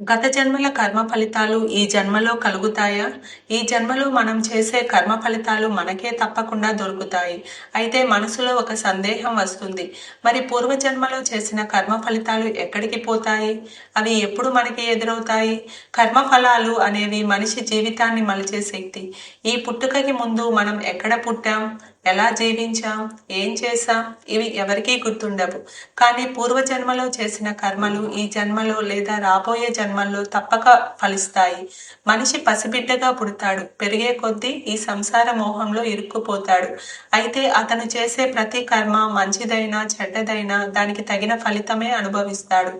గత జన్మల కర్మ ఫలితాలు ఈ జన్మలో కలుగుతాయా? ఈ జన్మలో మనం చేసే కర్మ ఫలితాలు మనకే తప్పకుండా దొరుకుతాయి. అయితే మనసులో ఒక సందేహం వస్తుంది. మరి పూర్వ జన్మలో చేసిన కర్మ ఫలితాలు ఎక్కడికి పోతాయి? అవి ఎప్పుడు మనకి ఎదురవుతాయి? కర్మ ఫలాలు అనేవి మనిషి జీవితాన్ని మలిచే శక్తి. ఈ పుట్టుకకి ముందు మనం ఎక్కడ పుట్టాం? ఎలా జీవించాం? ఏం చేశాం? ఇవి ఎవరికీ గుర్తుండవు. కానీ పూర్వజన్మలో చేసిన కర్మలు ఈ జన్మలో లేదా రాబోయే జన్మల్లో తప్పక ఫలిస్తాయి. మనిషి పసిబిడ్డగా పుడతాడు. పెరిగే కొద్దీ ఈ సంసార మోహంలో ఇరుక్కుపోతాడు. అయితే అతను చేసే ప్రతి కర్మ మంచిదైనా చెడ్డదైనా దానికి తగిన ఫలితమే అనుభవిస్తాడు.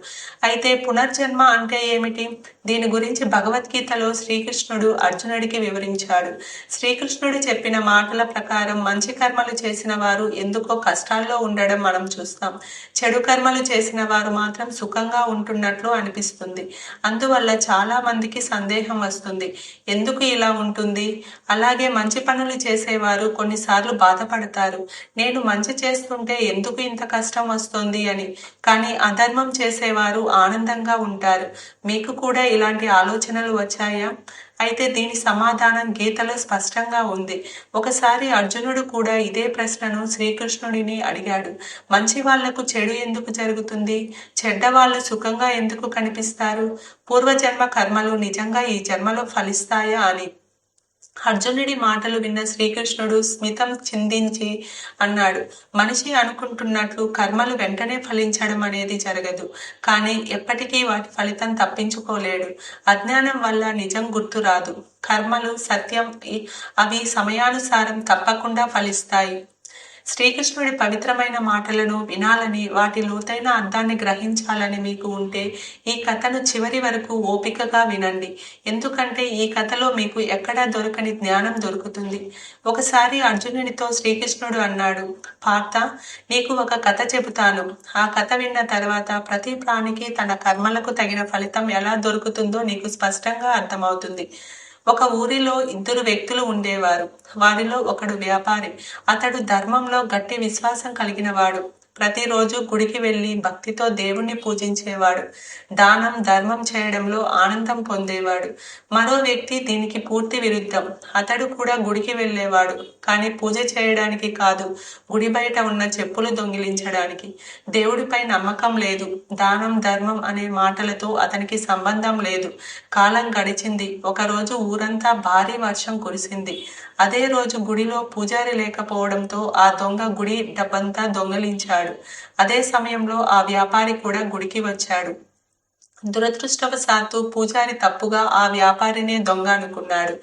అయితే పునర్జన్మ అంటే ఏమిటి? దీని గురించి భగవద్గీతలో శ్రీకృష్ణుడు అర్జునుడికి వివరించాడు. శ్రీకృష్ణుడు చెప్పిన మాటల ప్రకారం మంచి కర్మలు చేసిన వారు ఎందుకో కష్టాల్లో ఉండడం మనం చూస్తాం. చెడు కర్మలు చేసిన వారు మాత్రం సుఖంగా ఉంటున్నట్లు అనిపిస్తుంది. అందువల్ల చాలా మందికి సందేహం వస్తుంది. ఎందుకు ఇలా ఉంటుంది? అలాగే మంచి పనులు చేసేవారు కొన్నిసార్లు బాధపడతారు. నేను మంచి చేస్తుంటే ఎందుకు ఇంత కష్టం వస్తుంది అని. కానీ అధర్మం చేసేవారు ఆనందంగా ఉంటారు. మీకు కూడా ఇలాంటి ఆలోచనలు వచ్చాయా? అయితే దీని సమాధానం గీతలో స్పష్టంగా ఉంది. ఒకసారి అర్జునుడు కూడా ఇదే ప్రశ్నను శ్రీకృష్ణుడిని అడిగాడు. మంచి వాళ్ళకు చెడు ఎందుకు జరుగుతుంది? చెడ్డవాళ్ళు సుఖంగా ఎందుకు కనిపిస్తారు? పూర్వజన్మ కర్మలు నిజంగా ఈ జన్మలో ఫలిస్తాయా అని. అర్జునుడి మాటలు విన్న శ్రీకృష్ణుడు స్మితం చిందించి అన్నాడు మనిషి అనుకుంటున్నట్లు కర్మలు వెంటనే ఫలించడం అనేది జరగదు. కానీ ఎప్పటికీ వాటి ఫలితం తప్పించుకోలేడు. అజ్ఞానం వల్ల నిజం గుర్తురాదు కర్మలు సత్యం అవి సమయానుసారం తప్పకుండా ఫలిస్తాయి. శ్రీకృష్ణుడి పవిత్రమైన మాటలను వినాలని వాటి లోతైన అర్థాన్ని గ్రహించాలని మీకు ఉంటే ఈ కథను చివరి వరకు ఓపికగా వినండి. ఎందుకంటే ఈ కథలో మీకు ఎక్కడా దొరకని జ్ఞానం దొరుకుతుంది. ఒకసారి అర్జునునితో శ్రీకృష్ణుడు అన్నాడు పార్థ నీకు ఒక కథ చెబుతాను. ఆ కథ విన్న తర్వాత ప్రతి ప్రాణికి తన కర్మలకు తగిన ఫలితం ఎలా దొరుకుతుందో నీకు స్పష్టంగా అర్థమవుతుంది. ఒక ఊరిలో ఇద్దరు వ్యక్తులు ఉండేవారు. వారిలో ఒకడు వ్యాపారి. అతడు ధర్మంలో గట్టి విశ్వాసం కలిగిన వాడు ప్రతిరోజు గుడికి వెళ్ళి భక్తితో దేవుణ్ణి పూజించేవాడు. దానం ధర్మం చేయడంలో ఆనందం పొందేవాడు. మరో వ్యక్తి దీనికి పూర్తి విరుద్ధం. అతడు కూడా గుడికి వెళ్ళేవాడు. కానీ పూజ చేయడానికి కాదు గుడి బయట ఉన్న చెప్పులు దొంగిలించడానికి. దేవుడిపై నమ్మకం లేదు. దానం ధర్మం అనే మాటలతో అతనికి సంబంధం లేదు. కాలం గడిచింది. ఒకరోజు ఊరంతా భారీ వర్షం కురిసింది. అదే రోజు గుడిలో పూజారి లేకపోవడంతో ఆ దొంగ గుడి డబ్బంతా దొంగలించాడు. అదే సమయంలో ఆ వ్యాపారి కూడా గుడికి వచ్చాడు. దురదృష్టవశాత్తు పూజారి తప్పుగా ఆ వ్యాపారినే దొంగ అనుకున్నాడు.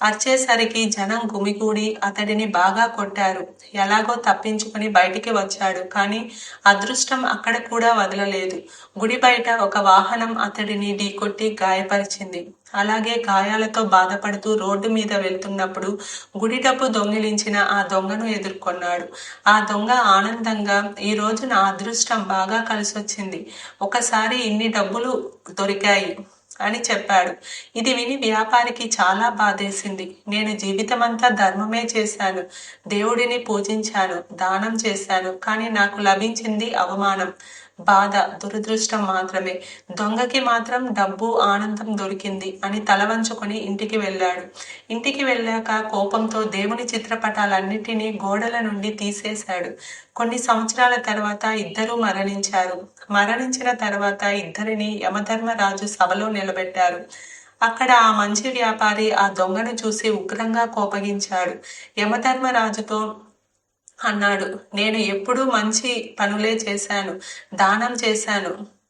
వచ్చేసరికి జనం గుమిగూడి అతడిని బాగా కొట్టారు. ఎలాగో తప్పించుకుని బయటికి వచ్చాడు. కానీ అదృష్టం అక్కడ కూడా వదలలేదు. గుడి బయట ఒక వాహనం అతడిని ఢీకొట్టి గాయపరిచింది. అలాగే గాయాలతో బాధపడుతూ రోడ్డు మీద వెళ్తున్నప్పుడు గుడి డబ్బు దొంగిలించిన ఆ దొంగను ఎదుర్కొన్నాడు. ఆ దొంగ ఆనందంగా ఈ రోజు నా అదృష్టం బాగా కలిసొచ్చింది. ఒకసారి ఇన్ని డబ్బులు దొరికాయి. అని చెప్పాడు. ఇది విని వ్యాపారికి చాలా బాధేసింది. నేను జీవితమంతా ధర్మమే చేశాను. దేవుడిని పూజించాను దానం చేశాను కానీ నాకు లభించింది అవమానం. బాధ దురదృష్టం మాత్రమే. దొంగకి మాత్రం డబ్బు ఆనందం దొరికింది అని తలవంచుకొని ఇంటికి వెళ్ళాడు. ఇంటికి వెళ్ళాక కోపంతో దేవుని చిత్రపటాలన్నిటినీ గోడల నుండి తీసేశాడు. కొన్ని సంవత్సరాల తర్వాత ఇద్దరూ మరణించారు. మరణించిన తర్వాత ఇద్దరిని యమధర్మరాజు సభలో నిలబెట్టారు. అక్కడ ఆ మంచి వ్యాపారి ఆ దొంగను చూసి ఉగ్రంగా కోపగించాడు. యమధర్మరాజుతో అన్నాడు. నేను ఎప్పుడూ మంచి పనులే చేశాను. దానం చేశాను.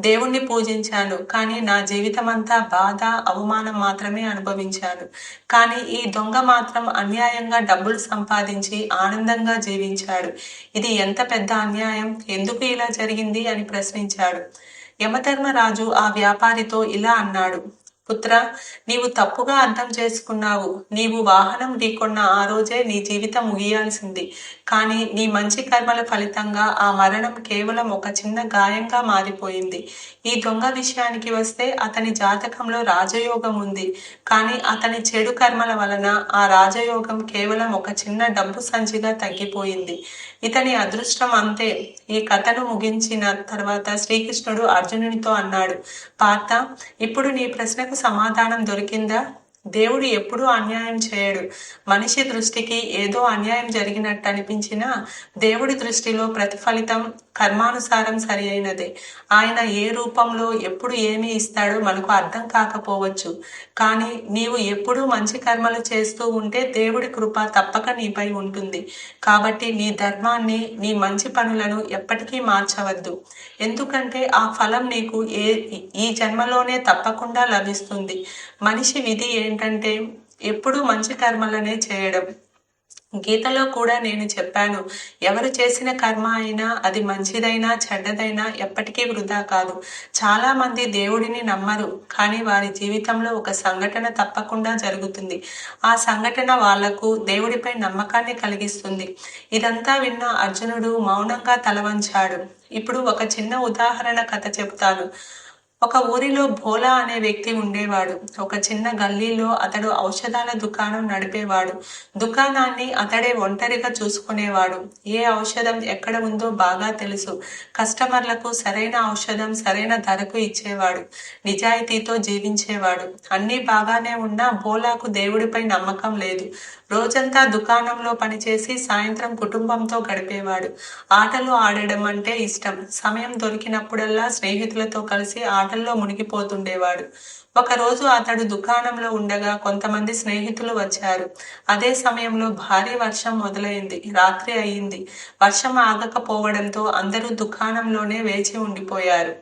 దేవుణ్ణి పూజించాను. కానీ నా జీవితం అంతా బాధ అవమానం మాత్రమే అనుభవించాను. కానీ ఈ దొంగ మాత్రం అన్యాయంగా డబ్బులు సంపాదించి ఆనందంగా జీవించాడు. ఇది ఎంత పెద్ద అన్యాయం? ఎందుకు ఇలా జరిగింది? అని ప్రశ్నించాడు. యమధర్మరాజు ఆ వ్యాపారితో ఇలా అన్నాడు. పుత్ర నీవు తప్పుగా అర్థం చేసుకున్నావు. నీవు వాహనం ఢీకొన్న ఆ రోజే నీ జీవితం ముగియాల్సింది. కానీ నీ మంచి కర్మల ఫలితంగా ఆ మరణం కేవలం ఒక చిన్న గాయంగా మారిపోయింది. ఈ దొంగ విషయానికి వస్తే అతని జాతకంలో రాజయోగం ఉంది. కానీ అతని చెడు కర్మల వలన ఆ రాజయోగం కేవలం ఒక చిన్న డబ్బు సంచిగా తగ్గిపోయింది. ఇతని అదృష్టం అంతే. ఈ కథను ముగించిన తర్వాత శ్రీకృష్ణుడు అర్జునునితో అన్నాడు పార్థ ఇప్పుడు నీ ప్రశ్నకు సమాధానం దొరికిందా? దేవుడు ఎప్పుడూ అన్యాయం చేయడు. మనిషి దృష్టికి ఏదో అన్యాయం జరిగినట్టు అనిపించినా దేవుడి దృష్టిలో ప్రతిఫలితం కర్మానుసారం సరి అయినదే. ఆయన ఏ రూపంలో ఎప్పుడు ఏమి ఇస్తాడో మనకు అర్థం కాకపోవచ్చు. కానీ నీవు ఎప్పుడూ మంచి కర్మలు చేస్తూ ఉంటే దేవుడి కృప తప్పక నీపై ఉంటుంది. కాబట్టి నీ ధర్మాన్ని నీ మంచి పనులను ఎప్పటికీ మార్చవద్దు. ఎందుకంటే ఆ ఫలం నీకు ఏ ఈ జన్మలోనే తప్పకుండా లభిస్తుంది. మనిషి విధి ఏ ఏంటంటే ఎప్పుడూ మంచి కర్మలనే చేయడం. గీతలో కూడా నేను చెప్పాను ఎవరు చేసిన కర్మ అయినా అది మంచిదైనా చెడ్డదైనా ఎప్పటికీ వృధా కాదు. చాలా మంది దేవుడిని నమ్మరు కానీ వారి జీవితంలో ఒక సంఘటన తప్పకుండా జరుగుతుంది. ఆ సంఘటన వాళ్ళకు దేవుడిపై నమ్మకాన్ని కలిగిస్తుంది. ఇదంతా విన్న అర్జునుడు మౌనంగా తలవంచాడు. ఇప్పుడు ఒక చిన్న ఉదాహరణ కథ చెబుతాను. ఒక ఊరిలో భోలా అనే వ్యక్తి ఉండేవాడు. ఒక చిన్న గల్లీలో అతడు ఔషధాల దుకాణం నడిపేవాడు. దుకాణాన్ని అతడే ఒంటరిగా చూసుకునేవాడు. ఏ ఔషధం ఎక్కడ ఉందో బాగా తెలుసు. కస్టమర్లకు సరైన ఔషధం సరైన ధరకు ఇచ్చేవాడు. నిజాయితీతో జీవించేవాడు. అన్నీ బాగానే ఉన్నా భోలాకు దేవుడిపై నమ్మకం లేదు. రోజంతా దుకాణంలో పనిచేసి సాయంత్రం కుటుంబంతో గడిపేవాడు. ఆటలు ఆడడం అంటే ఇష్టం. సమయం దొరికినప్పుడల్లా స్నేహితులతో కలిసి మాటల్లో మునిగిపోతుండేవాడు. ఒకరోజు అతడు దుకాణంలో ఉండగా కొంతమంది స్నేహితులు వచ్చారు. అదే సమయంలో భారీ వర్షం మొదలైంది. రాత్రి అయింది. వర్షం ఆగకపోవడంతో అందరూ దుకాణంలోనే వేచి ఉండిపోయారు.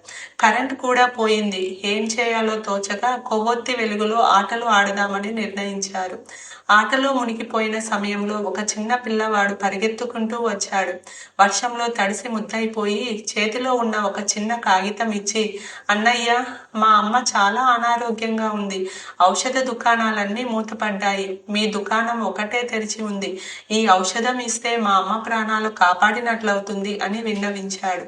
కరెంట్ కూడా పోయింది. ఏం చేయాలో తోచక కొవ్వొత్తి వెలుగులో ఆటలు ఆడదామని నిర్ణయించారు. ఆటలో మునిగిపోయిన సమయంలో ఒక చిన్న పిల్లవాడు పరిగెత్తుకుంటూ వచ్చాడు. వర్షంలో తడిసి ముద్దయిపోయి చేతిలో ఉన్న ఒక చిన్న కాగితం ఇచ్చి అన్నయ్య మా అమ్మ చాలా అనారోగ్యంగా ఉంది. ఔషధ దుకాణాలన్నీ మూతపడ్డాయి. మీ దుకాణం ఒకటే తెరిచి ఉంది. ఈ ఔషధం ఇస్తే మా అమ్మ ప్రాణాలు కాపాడినట్లవుతుంది అని విన్నవించాడు.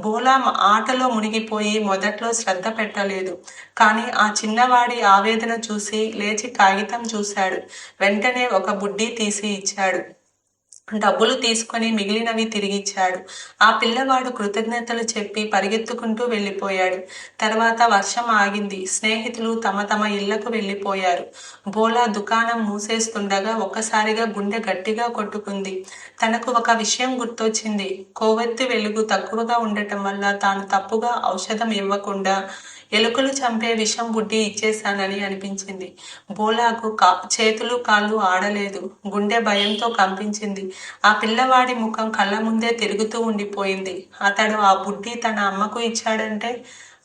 బోలా ఆటలో మునిగిపోయి మొదట్లో శ్రద్ధ పెట్టలేదు. కానీ ఆ చిన్నవాడి ఆవేదన చూసి లేచి కాగితం చూశాడు. వెంటనే ఒక బుడ్డి తీసి ఇచ్చాడు. డబ్బులు తీసుకొని మిగిలినవి తిరిగిచ్చాడు. ఆ పిల్లవాడు కృతజ్ఞతలు చెప్పి పరిగెత్తుకుంటూ వెళ్ళిపోయాడు. తర్వాత వర్షం ఆగింది. స్నేహితులు తమ తమ ఇళ్ళకు వెళ్ళిపోయారు. బోలా దుకాణం మూసేస్తుండగా ఒక్కసారిగా గుండె గట్టిగా కొట్టుకుంది. తనకు ఒక విషయం గుర్తొచ్చింది. కోవెత్తి వెలుగు తక్కువగా ఉండటం వల్ల తాను తప్పుగా ఔషధం ఇవ్వకుండా ఎలుకలు చంపే విషం బుడ్డి ఇచ్చేశానని అనిపించింది. బోలాకు కా చేతులు కాళ్ళు ఆడలేదు. గుండె భయంతో కంపించింది. ఆ పిల్లవాడి ముఖం కళ్ళ ముందే తిరుగుతూ ఉండిపోయింది. అతడు ఆ బుడ్డి తన అమ్మకు ఇచ్చాడంటే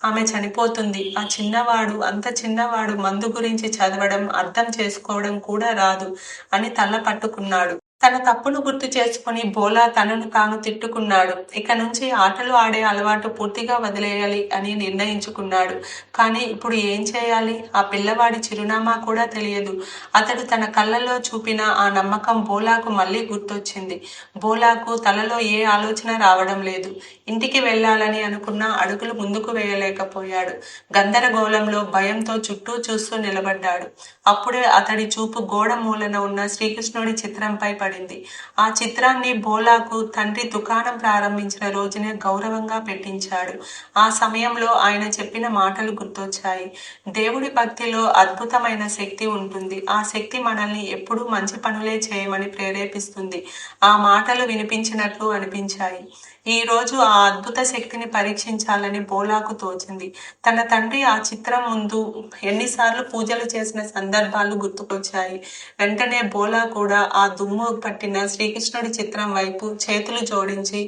ఆమె చనిపోతుంది. ఆ చిన్నవాడు అంత చిన్నవాడు మందు గురించి చదవడం అర్థం చేసుకోవడం కూడా రాదు అని తల పట్టుకున్నాడు. తన తప్పును గుర్తు చేసుకుని బోలా తనను తాను తిట్టుకున్నాడు. ఇక నుంచి ఆటలు ఆడే అలవాటు పూర్తిగా వదిలేయాలి అని నిర్ణయించుకున్నాడు. కానీ ఇప్పుడు ఏం చేయాలి? ఆ పిల్లవాడి చిరునామా కూడా తెలియదు. అతడు తన కళ్ళల్లో చూపిన ఆ నమ్మకం బోలాకు మళ్ళీ గుర్తొచ్చింది. బోలాకు తలలో ఏ ఆలోచన రావడం లేదు. ఇంటికి వెళ్ళాలని అనుకున్న అడుగులు ముందుకు వేయలేకపోయాడు. గందరగోళంలో భయంతో చుట్టూ చూస్తూ నిలబడ్డాడు. అప్పుడే అతడి చూపు గోడ మూలన ఉన్న శ్రీకృష్ణుడి చిత్రంపై పడింది ఆ చిత్రాన్ని బోలాకు తండ్రి దుకాణం ప్రారంభించిన రోజునే గౌరవంగా పెట్టించాడు. ఆ సమయంలో ఆయన చెప్పిన మాటలు గుర్తొచ్చాయి. దేవుడి భక్తిలో అద్భుతమైన శక్తి ఉంటుంది. ఆ శక్తి మనల్ని ఎప్పుడూ మంచి పనులే చేయమని ప్రేరేపిస్తుంది. ఆ మాటలు వినిపించినట్లు అనిపించాయి. ఈ రోజు ఆ అద్భుత శక్తిని పరీక్షించాలని బోలాకు తోచింది. తన తండ్రి ఆ చిత్రం ముందు ఎన్నిసార్లు పూజలు చేసిన సందర్భాలు గుర్తుకొచ్చాయి. వెంటనే బోలా కూడా ఆ దుమ్ము పట్టిన శ్రీకృష్ణుడి చిత్రం వైపు చేతులు జోడించి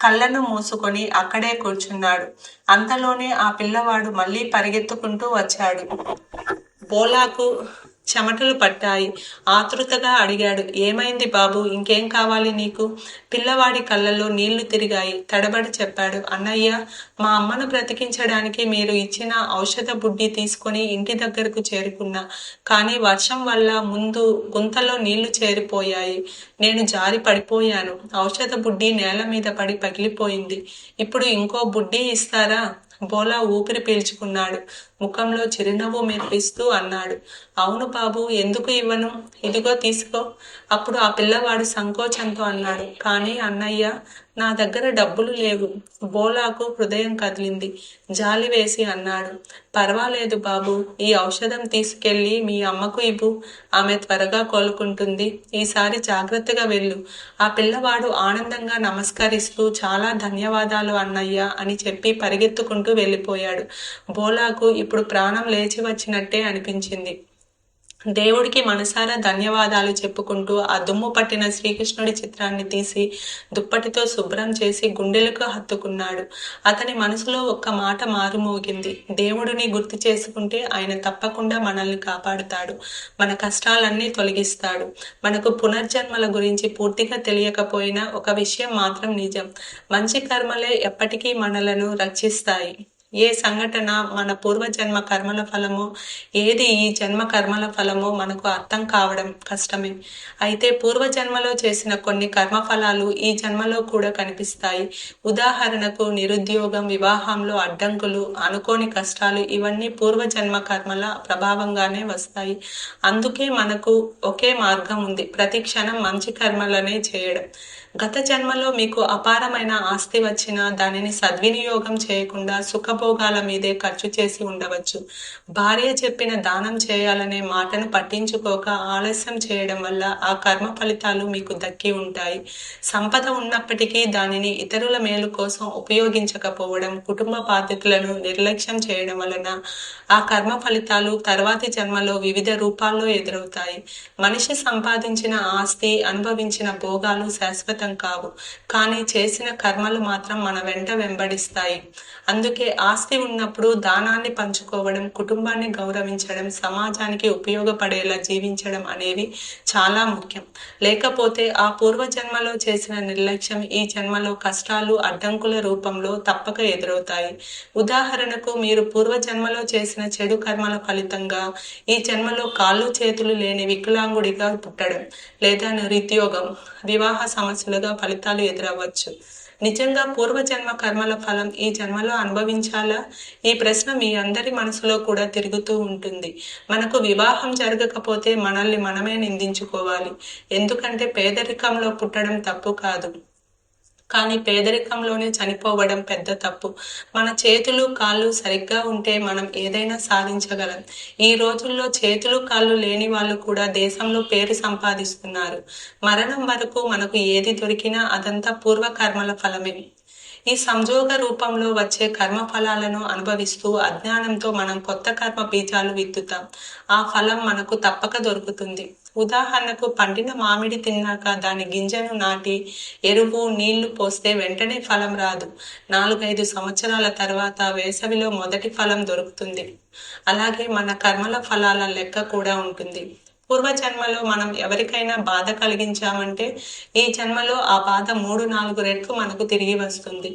కళ్ళను మూసుకొని అక్కడే కూర్చున్నాడు. అంతలోనే ఆ పిల్లవాడు మళ్ళీ పరిగెత్తుకుంటూ వచ్చాడు. బోలాకు చెమటలు పట్టాయి. ఆతృతగా అడిగాడు. ఏమైంది బాబు? ఇంకేం కావాలి నీకు? పిల్లవాడి కళ్ళల్లో నీళ్ళు తిరిగాయి. తడబడి చెప్పాడు. అన్నయ్య మా అమ్మను బ్రతికించడానికి మీరు ఇచ్చిన ఔషధ బుడ్డి తీసుకొని ఇంటి దగ్గరకు చేరుకున్నా. కానీ వర్షం వల్ల ముందు గుంతలో నీళ్ళు చేరిపోయాయి. నేను జారి పడిపోయాను. ఔషధ బుడ్డి నేల మీద పడి పగిలిపోయింది. ఇప్పుడు ఇంకో బుడ్డి ఇస్తారా? బోలా ఊపిరి పీల్చుకున్నాడు. ముఖంలో చిరునవ్వు మెరిపిస్తూ అన్నాడు. అవును బాబు ఎందుకు ఇవ్వను? ఇదిగో తీసుకో. అప్పుడు ఆ పిల్లవాడు సంకోచంతో అన్నాడు. కానీ అన్నయ్య నా దగ్గర డబ్బులు లేవు. బోలాకు హృదయం కదిలింది. జాలి వేసి అన్నాడు. పర్వాలేదు బాబు ఈ ఔషధం తీసుకెళ్ళి మీ అమ్మకు ఇవ్వు. ఆమె త్వరగా కోలుకుంటుంది. ఈసారి జాగ్రత్తగా వెళ్ళు. ఆ పిల్లవాడు ఆనందంగా నమస్కరిస్తూ చాలా ధన్యవాదాలు అన్నయ్య అని చెప్పి పరిగెత్తుకుంటూ వెళ్ళిపోయాడు. బోలాకు ఇప్పుడు ప్రాణం లేచి వచ్చినట్టే అనిపించింది. దేవుడికి మనసారా ధన్యవాదాలు చెప్పుకుంటూ ఆ దుమ్ము పట్టిన శ్రీకృష్ణుడి చిత్రాన్ని తీసి దుప్పటితో శుభ్రం చేసి గుండెలకు హత్తుకున్నాడు. అతని మనసులో ఒక్క మాట మారుమోగింది. దేవుడిని గుర్తు చేసుకుంటే ఆయన తప్పకుండా మనల్ని కాపాడుతాడు. మన కష్టాలన్నీ తొలగిస్తాడు. మనకు పునర్జన్మల గురించి పూర్తిగా తెలియకపోయినా ఒక విషయం మాత్రం నిజం. మంచి కర్మలే ఎప్పటికీ మనలను రక్షిస్తాయి. ఏ సంఘటన మన పూర్వజన్మ కర్మల ఫలమో ఏది ఈ జన్మ కర్మల ఫలమో మనకు అర్థం కావడం కష్టమే. అయితే పూర్వజన్మలో చేసిన కొన్ని కర్మ ఫలాలు ఈ జన్మలో కూడా కనిపిస్తాయి. ఉదాహరణకు నిరుద్యోగం వివాహంలో అడ్డంకులు అనుకోని కష్టాలు ఇవన్నీ పూర్వజన్మ కర్మల ప్రభావంగానే వస్తాయి. అందుకే మనకు ఒకే మార్గం ఉంది. ప్రతి క్షణం మంచి కర్మలనే చేయడం. గత జన్మలో మీకు అపారమైన ఆస్తి వచ్చినా దానిని సద్వినియోగం చేయకుండా సుఖభోగాల మీదే ఖర్చు చేసి ఉండవచ్చు. భార్య చెప్పిన దానం చేయాలనే మాటను పట్టించుకోక ఆలస్యం చేయడం వల్ల ఆ కర్మ ఫలితాలు మీకు దక్కి ఉంటాయి. సంపద ఉన్నప్పటికీ దానిని ఇతరుల మేలు కోసం ఉపయోగించకపోవడం కుటుంబ బాధ్యతలను నిర్లక్ష్యం చేయడం వలన ఆ కర్మ ఫలితాలు తర్వాతి జన్మలో వివిధ రూపాల్లో ఎదురవుతాయి. మనిషి సంపాదించిన ఆస్తి అనుభవించిన భోగాలు శాశ్వత కావు. కానీ చేసిన కర్మలు మాత్రం మన వెంట వెంబడిస్తాయి. అందుకే ఆస్తి ఉన్నప్పుడు దానాన్ని పంచుకోవడం కుటుంబాన్ని గౌరవించడం సమాజానికి ఉపయోగపడేలా జీవించడం అనేవి చాలా ముఖ్యం. లేకపోతే ఆ పూర్వజన్మలో చేసిన నిర్లక్ష్యం ఈ జన్మలో కష్టాలు అడ్డంకుల రూపంలో తప్పక ఎదురవుతాయి. ఉదాహరణకు మీరు పూర్వజన్మలో చేసిన చెడు కర్మల ఫలితంగా ఈ జన్మలో కాళ్ళు చేతులు లేని వికలాంగుడిగా పుట్టడం లేదా నిరుద్యోగం వివాహ సమస్యలుగా ఫలితాలు ఎదురవ్వచ్చు నిజంగా పూర్వజన్మ కర్మల ఫలం ఈ జన్మలో అనుభవించాలా? ఈ ప్రశ్న మీ అందరి మనసులో కూడా తిరుగుతూ ఉంటుంది. మనకు వివాహం జరగకపోతే మనల్ని మనమే నిందించుకోవాలి. ఎందుకంటే పేదరికంలో పుట్టడం తప్పు కాదు. కానీ పేదరికంలోనే చనిపోవడం పెద్ద తప్పు. మన చేతులు కాళ్ళు సరిగ్గా ఉంటే మనం ఏదైనా సాధించగలం. ఈ రోజుల్లో చేతులు కాళ్ళు లేని వాళ్ళు కూడా దేశంలో పేరు సంపాదిస్తున్నారు. మరణం వరకు మనకు ఏది దొరికినా అదంతా పూర్వకర్మల ఫలమే. ఈ సంజోగ రూపంలో వచ్చే కర్మ ఫలాలను అనుభవిస్తూ అజ్ఞానంతో మనం కొత్త కర్మ బీజాలు విత్తుతాం. ఆ ఫలం మనకు తప్పక దొరుకుతుంది. ఉదాహరణకు పండిన మామిడి తిన్నాక దాని గింజను నాటి ఎరువు నీళ్ళు పోస్తే వెంటనే ఫలం రాదు. నాలుగైదు సంవత్సరాల తర్వాత వేసవిలో మొదటి ఫలం దొరుకుతుంది. అలాగే మన కర్మల ఫలాల లెక్క కూడా ఉంటుంది. పూర్వ జన్మలో మనం ఎవరికైనా బాధ కలిగించామంటే ఈ జన్మలో ఆ బాధ మూడు నాలుగు రెట్లు మనకు తిరిగి వస్తుంది.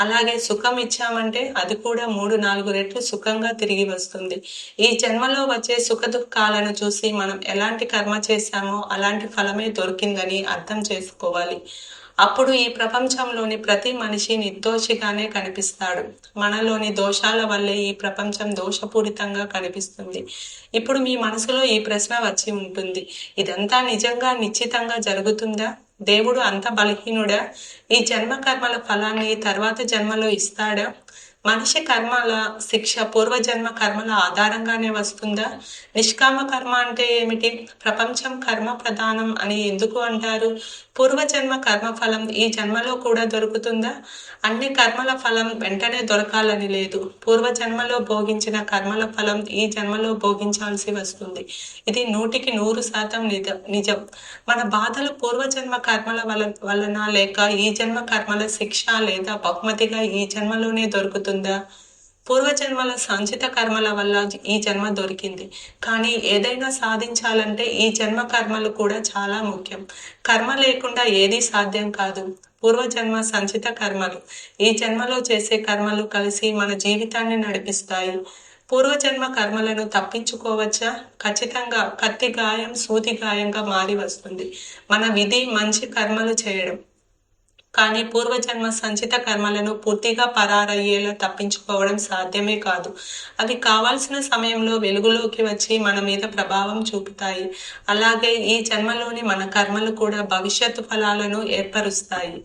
అలాగే సుఖం ఇచ్చామంటే అది కూడా మూడు నాలుగు రెట్లు సుఖంగా తిరిగి వస్తుంది. ఈ జన్మలో వచ్చే సుఖ దుఃఖాలను చూసి మనం ఎలాంటి కర్మ చేశామో అలాంటి ఫలమే దొరికిందని అర్థం చేసుకోవాలి. అప్పుడు ఈ ప్రపంచంలోని ప్రతి మనిషి నిర్దోషిగానే కనిపిస్తాడు. మనలోని దోషాల వల్లే ఈ ప్రపంచం దోషపూరితంగా కనిపిస్తుంది. ఇప్పుడు మీ మనసులో ఈ ప్రశ్న వచ్చి ఉంటుంది. ఇదంతా నిజంగా నిశ్చితంగా జరుగుతుందా? దేవుడు అంత బలహీనుడా? ఈ జన్మ కర్మల ఫలాన్ని తర్వాత జన్మలో ఇస్తాడా? మనిషి కర్మల శిక్ష పూర్వజన్మ కర్మల ఆధారంగానే వస్తుందా? నిష్కామ కర్మ అంటే ఏమిటి? ప్రపంచం కర్మ ప్రధానం అని ఎందుకు అంటారు? పూర్వజన్మ కర్మ ఫలం ఈ జన్మలో కూడా దొరుకుతుందా? అన్ని కర్మల ఫలం వెంటనే దొరకాలని లేదు. పూర్వజన్మలో భోగించిన కర్మల ఫలం ఈ జన్మలో భోగించాల్సి వస్తుంది. ఇది నూటికి నూరు శాతం నిజ నిజం. మన బాధలు పూర్వజన్మ కర్మల వల వలన లేక ఈ జన్మ కర్మల శిక్ష లేదా బహుమతిగా ఈ జన్మలోనే దొరుకుతుందా? పూర్వజన్మల సంచిత కర్మల వల్ల ఈ జన్మ దొరికింది. కానీ ఏదైనా సాధించాలంటే ఈ జన్మ కర్మలు కూడా చాలా ముఖ్యం. కర్మ లేకుండా ఏదీ సాధ్యం కాదు. పూర్వజన్మ సంచిత కర్మలు. ఈ జన్మలో చేసే కర్మలు కలిసి మన జీవితాన్ని నడిపిస్తాయి. పూర్వజన్మ కర్మలను తప్పించుకోవచ్చా? ఖచ్చితంగా కత్తి గాయం సూది గాయంగా మారి వస్తుంది. మన విధి మంచి కర్మలు చేయడం. కానీ పూర్వజన్మ సంచిత కర్మలను పూర్తిగా పరారయ్యేలా తప్పించుకోవడం సాధ్యమే కాదు. అవి కావాల్సిన సమయంలో వెలుగులోకి వచ్చి మన మీద ప్రభావం చూపుతాయి. అలాగే ఈ జన్మలోని మన కర్మలు కూడా భవిష్యత్తు ఫలాలను ఏర్పరుస్తాయి.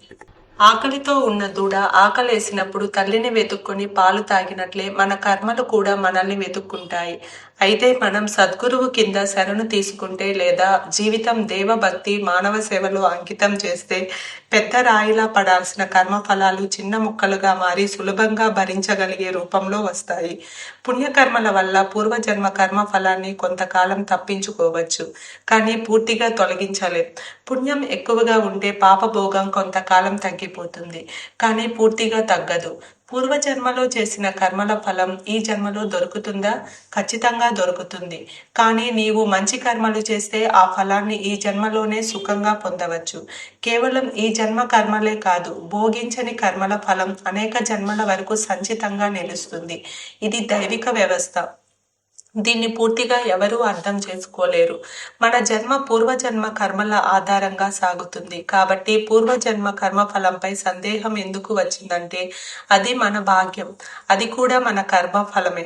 ఆకలితో ఉన్న దూడ ఆకలేసినప్పుడు తల్లిని వెతుక్కొని పాలు తాగినట్లే మన కర్మలు కూడా మనల్ని వెతుక్కుంటాయి. అయితే మనం సద్గురువు కింద శరణు తీసుకుంటే లేదా జీవితం దేవభక్తి మానవ సేవలో అంకితం చేస్తే పెద్ద రాయిలా పడాల్సిన కర్మఫలాలు చిన్న ముక్కలుగా మారి సులభంగా భరించగలిగే రూపంలో వస్తాయి. పుణ్యకర్మల వల్ల పూర్వజన్మ కర్మ ఫలాన్ని కొంతకాలం తప్పించుకోవచ్చు కానీ పూర్తిగా తొలగించలేం. పుణ్యం ఎక్కువగా ఉంటే పాపభోగం కొంతకాలం తగ్గిపోతుంది కానీ పూర్తిగా తగ్గదు. పూర్వజన్మలో చేసిన కర్మల ఫలం ఈ జన్మలో దొరుకుతుందా? ఖచ్చితంగా దొరుకుతుంది. కానీ నీవు మంచి కర్మలు చేస్తే ఆ ఫలాన్ని ఈ జన్మలోనే సుఖంగా పొందవచ్చు. కేవలం ఈ జన్మ కర్మలే కాదు భోగించని కర్మల ఫలం అనేక జన్మల వరకు సంచితంగా నిలుస్తుంది. ఇది దైవిక వ్యవస్థ. దీన్ని పూర్తిగా ఎవరూ అర్థం చేసుకోలేరు. మన జన్మ పూర్వజన్మ కర్మల ఆధారంగా సాగుతుంది. కాబట్టి పూర్వజన్మ కర్మ ఫలంపై సందేహం ఎందుకు వచ్చిందంటే అది మన భాగ్యం. అది కూడా మన కర్మ ఫలమే.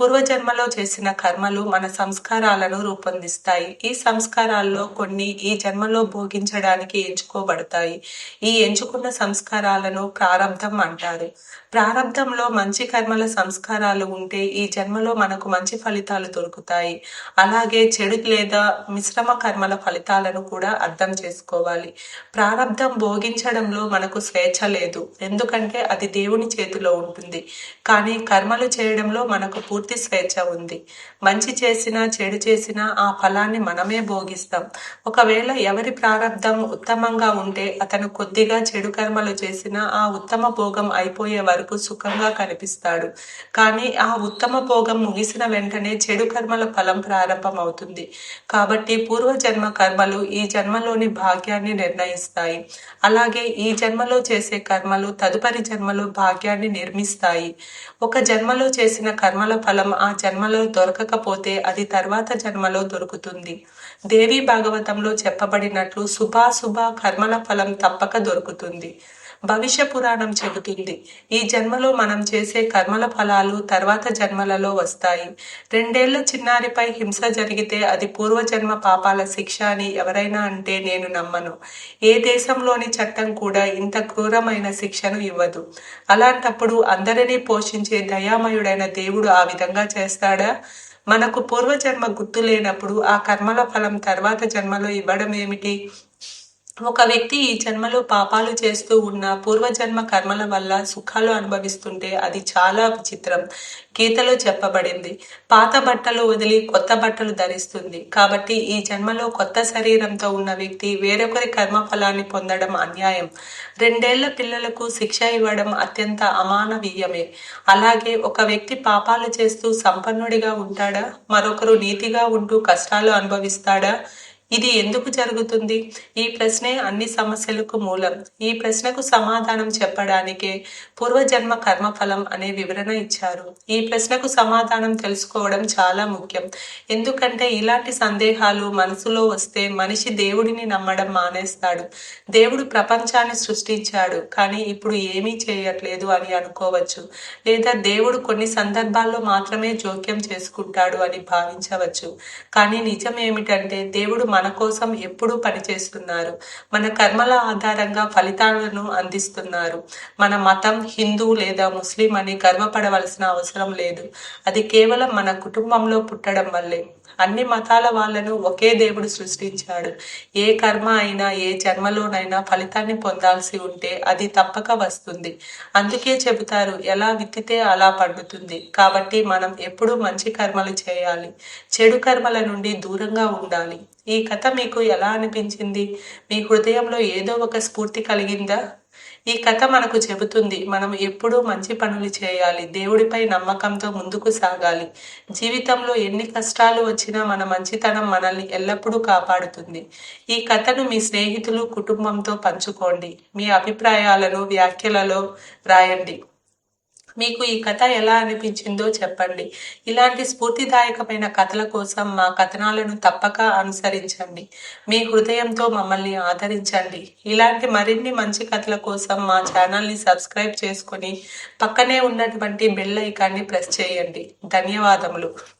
పూర్వజన్మలో చేసిన కర్మలు మన సంస్కారాలను రూపొందిస్తాయి. ఈ సంస్కారాల్లో కొన్ని ఈ జన్మలో భోగించడానికి ఎంచుకోబడతాయి. ఈ ఎంచుకున్న సంస్కారాలను ప్రారంధం అంటారు. ప్రారంధంలో మంచి కర్మల సంస్కారాలు ఉంటే ఈ జన్మలో మనకు మంచి ఫలితాలు దొరుకుతాయి. అలాగే చెడు లేదా మిశ్రమ కర్మల ఫలితాలను కూడా అర్థం చేసుకోవాలి. ప్రారంధం భోగించడంలో మనకు స్వేచ్ఛ లేదు. ఎందుకంటే అది దేవుని చేతిలో ఉంటుంది. కానీ కర్మలు చేయడంలో మనకు పూర్తి పూర్తి స్వేచ్ఛ ఉంది. మంచి చేసినా చెడు చేసినా ఆ ఫలాన్ని మనమే భోగిస్తాం. ఒకవేళ ఎవరి ప్రారంధం ఉత్తమంగా ఉంటే అతను కొద్దిగా చెడు కర్మలు చేసినా ఆ ఉత్తమ భోగం అయిపోయే వరకు సుఖంగా కనిపిస్తాడు. కానీ ఆ ఉత్తమ భోగం ముగిసిన వెంటనే చెడు కర్మల ఫలం ప్రారంభమవుతుంది. కాబట్టి పూర్వజన్మ కర్మలు ఈ జన్మలోని భాగ్యాన్ని నిర్ణయిస్తాయి. అలాగే ఈ జన్మలో చేసే కర్మలు తదుపరి జన్మలో భాగ్యాన్ని నిర్మిస్తాయి. ఒక జన్మలో చేసిన కర్మల ఫలం ఫలం ఆ జన్మలో దొరకకపోతే అది తర్వాత జన్మలో దొరుకుతుంది. దేవి భాగవతంలో చెప్పబడినట్లు శుభాశుభ కర్మల ఫలం తప్పక దొరుకుతుంది. భవిష్య పురాణం చెబుతుంది. ఈ జన్మలో మనం చేసే కర్మల ఫలాలు తర్వాత జన్మలలో వస్తాయి. రెండేళ్ళ చిన్నారిపై హింస జరిగితే అది పూర్వజన్మ పాపాల శిక్ష అని ఎవరైనా అంటే నేను నమ్మను. ఏ దేశంలోని చట్టం కూడా ఇంత క్రూరమైన శిక్షను ఇవ్వదు. అలాంటప్పుడు అందరినీ పోషించే దయామయుడైన దేవుడు ఆ విధంగా చేస్తాడా? మనకు పూర్వజన్మ గుర్తు లేనప్పుడు ఆ కర్మల ఫలం తర్వాత జన్మలో ఇవ్వడం ఏమిటి ఒక వ్యక్తి ఈ జన్మలో పాపాలు చేస్తూ ఉన్న పూర్వజన్మ కర్మల వల్ల సుఖాలు అనుభవిస్తుంటే అది చాలా విచిత్రం. గీతలో చెప్పబడింది పాత బట్టలు వదిలి కొత్త బట్టలు ధరిస్తుంది. కాబట్టి ఈ జన్మలో కొత్త శరీరంతో ఉన్న వ్యక్తి వేరొకరి కర్మ ఫలాన్ని పొందడం అన్యాయం. రెండేళ్ళ పిల్లలకు శిక్ష ఇవ్వడం అత్యంత అమానవీయమే. అలాగే ఒక వ్యక్తి పాపాలు చేస్తూ సంపన్నుడిగా ఉంటాడా? మరొకరు నీతిగా ఉంటూ కష్టాలు అనుభవిస్తాడా? ఇది ఎందుకు జరుగుతుంది? ఈ ప్రశ్నే అన్ని సమస్యలకు మూలం. ఈ ప్రశ్నకు సమాధానం చెప్పడానికే పూర్వజన్మ కర్మఫలం అనే వివరణ ఇచ్చారు. ఈ ప్రశ్నకు సమాధానం తెలుసుకోవడం చాలా ముఖ్యం. ఎందుకంటే ఇలాంటి సందేహాలు మనసులో వస్తే మనిషి దేవుడిని నమ్మడం మానేస్తాడు. దేవుడు ప్రపంచాన్ని సృష్టించాడు కానీ ఇప్పుడు ఏమీ చేయట్లేదు అని అనుకోవచ్చు. లేదా దేవుడు కొన్ని సందర్భాల్లో మాత్రమే జోక్యం చేసుకుంటాడు అని భావించవచ్చు. కానీ నిజం ఏమిటంటే దేవుడు మన కోసం ఎప్పుడూ పనిచేస్తున్నారు. మన కర్మల ఆధారంగా ఫలితాలను అందిస్తున్నారు. మన మతం హిందూ లేదా ముస్లిం అని గర్వపడవలసిన అవసరం లేదు. అది కేవలం మన కుటుంబంలో పుట్టడం వల్లే. అన్ని మతాల వాళ్ళను ఒకే దేవుడు సృష్టించాడు. ఏ కర్మ అయినా ఏ జన్మలోనైనా ఫలితాన్ని పొందాల్సి ఉంటే అది తప్పక వస్తుంది. అందుకే చెబుతారు ఎలా విత్తితే అలా పండుతుంది. కాబట్టి మనం ఎప్పుడూ మంచి కర్మలు చేయాలి. చెడు కర్మల నుండి దూరంగా ఉండాలి. ఈ కథ మీకు ఎలా అనిపించింది? మీ హృదయంలో ఏదో ఒక స్ఫూర్తి కలిగిందా? ఈ కథ మనకు చెబుతుంది మనం ఎప్పుడూ మంచి పనులు చేయాలి దేవుడిపై నమ్మకంతో ముందుకు సాగాలి. జీవితంలో ఎన్ని కష్టాలు వచ్చినా మన మంచితనం మనల్ని ఎల్లప్పుడూ కాపాడుతుంది. ఈ కథను మీ స్నేహితులు కుటుంబంతో పంచుకోండి. మీ అభిప్రాయాలను వ్యాఖ్యలలో రాయండి. మీకు ఈ కథ ఎలా అనిపించిందో చెప్పండి. ఇలాంటి స్ఫూర్తిదాయకమైన కథల కోసం మా కథనాలను తప్పక అనుసరించండి. మీ హృదయంతో మమ్మల్ని ఆదరించండి. ఇలాంటి మరిన్ని మంచి కథల కోసం మా ఛానల్ని సబ్స్క్రైబ్ చేసుకొని పక్కనే ఉన్నటువంటి బెల్ ఐకాన్ని ప్రెస్ చేయండి. ధన్యవాదములు.